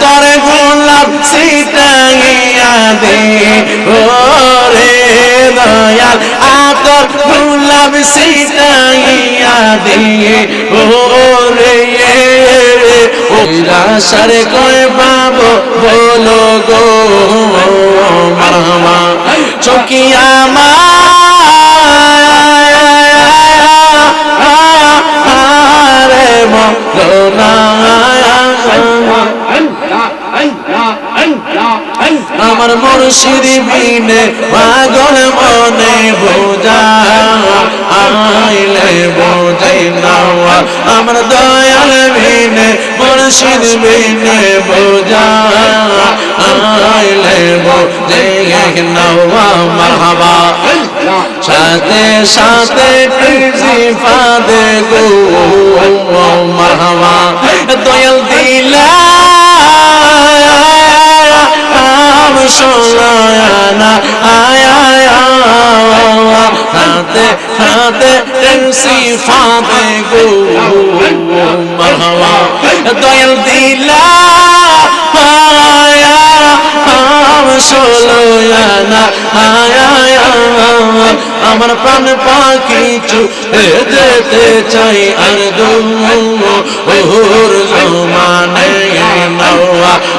তোর গোলাপ সিটাইয়া দে। ওরে দয়াল, আতর গোলাপ সিটাইয়া দে। ওরে ওইরাসার কয় পাবো বলো গো। মামা চকিয়া আমার মুর্শিদ বিনে পাগল মনে বোঝা। আইলে বোঝাই নাওয়া। আমার দয়াল বিনে মুর্শিদ বিনে বোঝা। আইলে বোঝাই নাওয়া। মারহাবা। সাথে সাথে প্রিন্সিপা দে গো। মারহাবা। দয়াল দিলা হাতে প্রিন্সিপা দে গো, মারহাবা। দয়াল দিলা আয়া আম সোনায়ানা আয়া আমার প্রাণ পাখি চুপে যেতে চাই আর দূর জমানে নওয়া।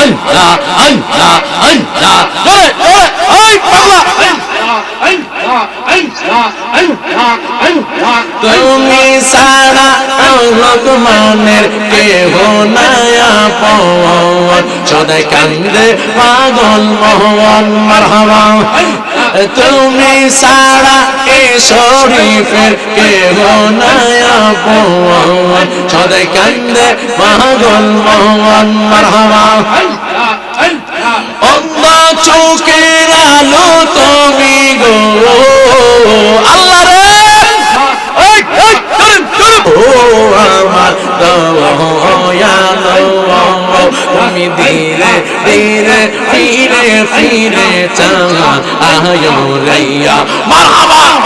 আল্লাহ আল্লাহ আল্লাহ জোরে জোরে ওই পাগলা তুমি সারা ভগবানের কেহ নয়া পবন সদাই কান্দে পাগল মোহন, মারহাবা। তুমি সারা এ শরীফের কেহ নয়া পবন সদাই কান্দে পাগল মোহন, মারহাবা। অন্ধ চোখের আলো তুমি গো। আল্লাহ রে। ও আমার তুমি ধীরে ধীরে ফিরে ফিরে চাওয়া আহ রাইয়া। মারহাবা।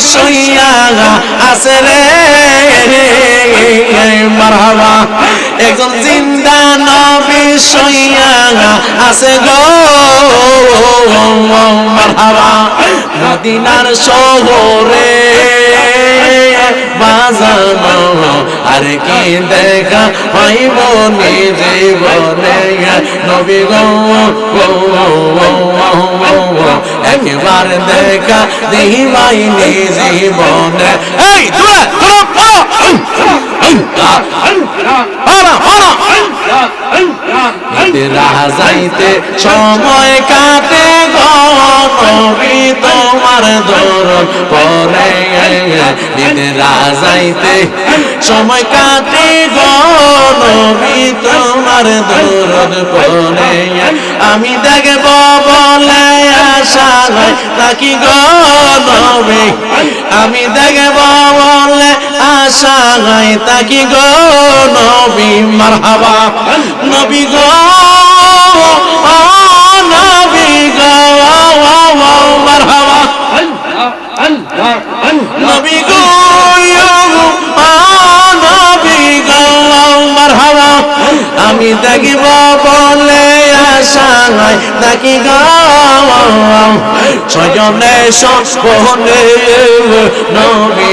সইয়া আছে রে। মারহাবা। একজন জিন্দা নবী সইয়া আছে গো। মারহাবা। মদিনার শহরে বাজানো আর কি দেখা হইব নিজে বলে নবী গো একবার দেখা দিবাই নিজে বলে এই সময় কাটে গবি তোমার পরে নিদ্রা যাইতে সময় কাটে গবি তোমার দরদ পরে আমি দেখব বলে নাকি আমি দেখব বলে আশা হয় তাকি গো নবী। মারহাবা। নবী গো নবী গো মারহাবা। নবী গো আমি দেখিব বলে আশা হয় নাকি গো সজনে সপনে নবী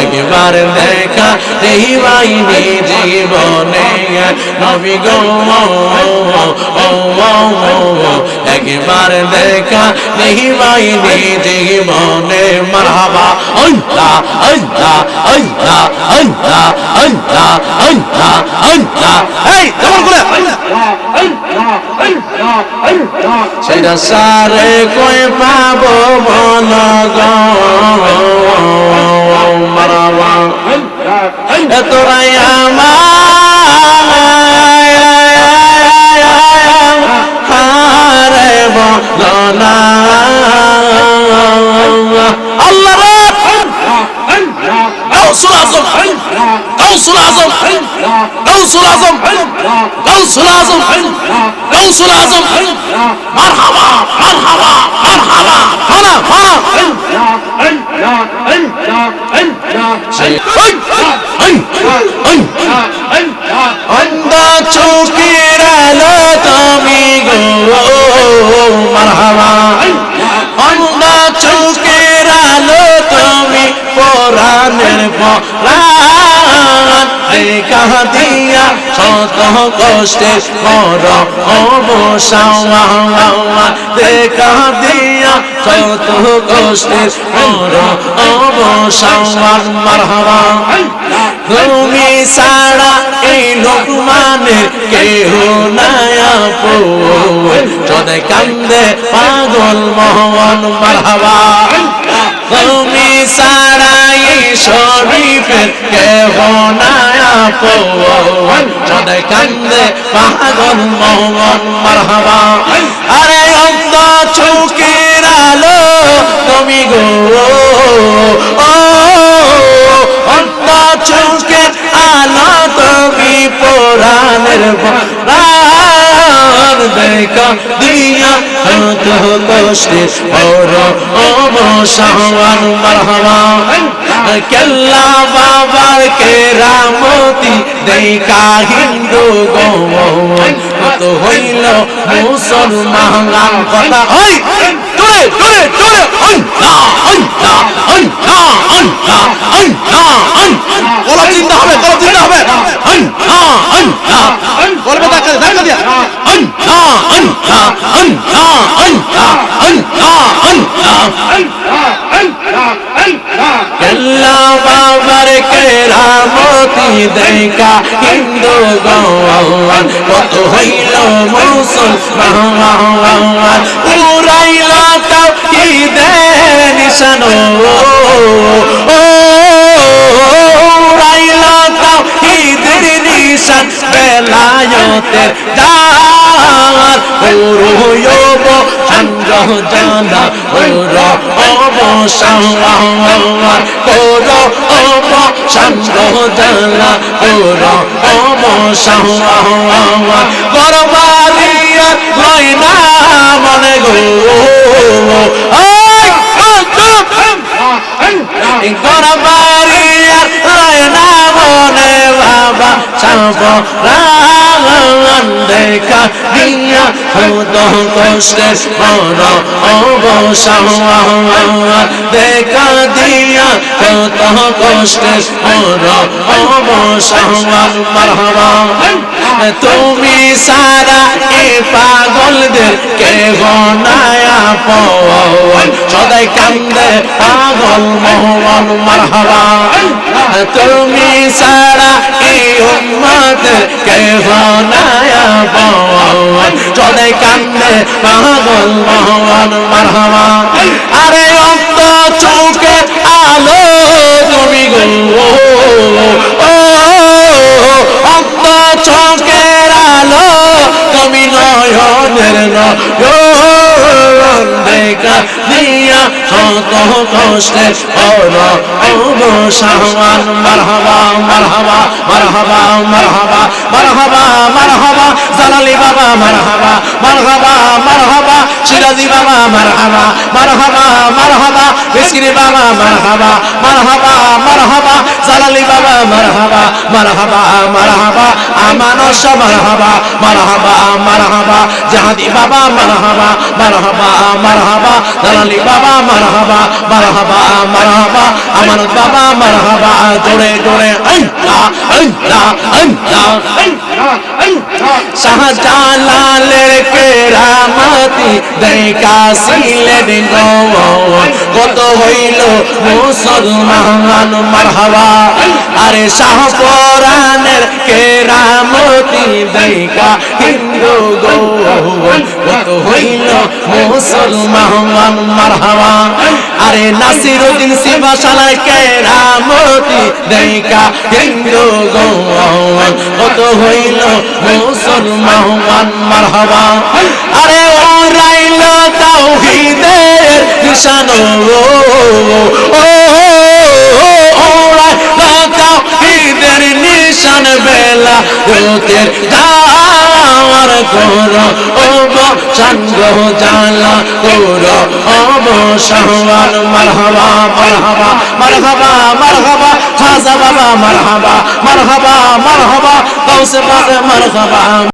একবার দেখা দেহিবাইনি জীবনে নবী গো একবার দেখা দেহিবাইনি জীবনে মারহাবা আল্লাহ আল্লাহ আল্লাহ আল্লাহ আল্লাহ আল্লাহ আল্লাহ এই কেমন সেটা সারে কই পাবো মন গো? এত আমার গাউসুল আজম গাউসুল আজম গাউসুল আজম গাউসুল আজম মারহাবা মারহাবা মারহাবা মানা মানা দেখা দিয়া শত কষ্টে মর অবসাওয়া দেখা দিয়া শত কষ্টে মর অবসাওয়ান মারহাবা। তুমি সারা এই লোকমানের কেহ নায়া পো যদি কান্দে পাগল মোহন। মারহাবা। তুমি সারা শরীফের কেহ নায়া পো যদি কান্দে পাগল মোহন মারহাবা। আরে অন্ধ চোখের আলো, তুমি গো, ও অন্ধ চোখের আলো, তুমি হত কষ্টে বড় অবসান মারহাবা। কেল্লা বাবার কেরামতি দেখা হিন্দু গৌন কত হইল মুসলমান কথা। হই বলা চিন্তা হবে বলা চিন্তা হবে বলবে দেখা দেখা দিয়া আল্লাহ দেখা হিন্দু গৌন কত হইল মুসলমান উড়াইল তাও কি দে নিশানো উড়াইল তাও কি নিশান বেলায়তের দার পুরুয়ব চন্দ্র জানা পুর অবসান পুর অবসান্দ্র জানা পুর অবসান করবারিয়া লয় না মনে গো কষ্টের বড় অবসান দেখা দিয়া কত কষ্টের বড় অবসান মারহাবা। তুমি সারা এ পাগলদের কেহ নায়া পন সদাই কান্দে পাগল মোহন মারহাবা। তুমি সারা এই উম্মতের কেহ নায়া পন কান্দে পাগল মোহন মারহামা আরে অন্ত চৌকে আলো তুমি গো। ও, অন্ত চৌকের আলো তুমি নয়নের নয়ন শত কষ্টে বড় অবসান মারহাবা মারহাবা মারহাবা মারহাবা মারহাবা মারহাবা, জালালি বাবা মারহাবা মারহাবা মারহাবা সিরাজি বাবা মারহাবা মারহাবা মারহাবা মিসকিরি বাবা মারহাবা মারহাবা মারহাবা, জালালি বাবা, মারহাবা মারহাবা মারহাবা আমানস মারহাবা মারহাবা মারহাবা, জাহাদি বাবা মারহাবা মারহাবা মারহাবা জালালি বাবা মারহাবা মারহাবা মারহাবা বাবা মারহাবা, জোরে জোরে দেখা কত হইল মুসলমান মারহাবা। আরে শাহ পরাণের কেরামতি দেখা হিন্দু গো কত হইল মুসলমান মারহাবা আরে নাসিরুদ্দিন শিবাশালার কেরামতি দেখা হিন্দু গো কত হইল মুসলমান মারহাবা আরে ওরাইল তাওহীদের নিশান ও ওরাইল বেলা রোতের দাওয়ার করো ও সঙ্গ জালা করো অবসহবান মারহাবা মারহাবা মারহাবা মারহাবা, খাজা বাবা, মারহাবা মারহাবা মারহাবা কৌসে বাবা মারহাবা।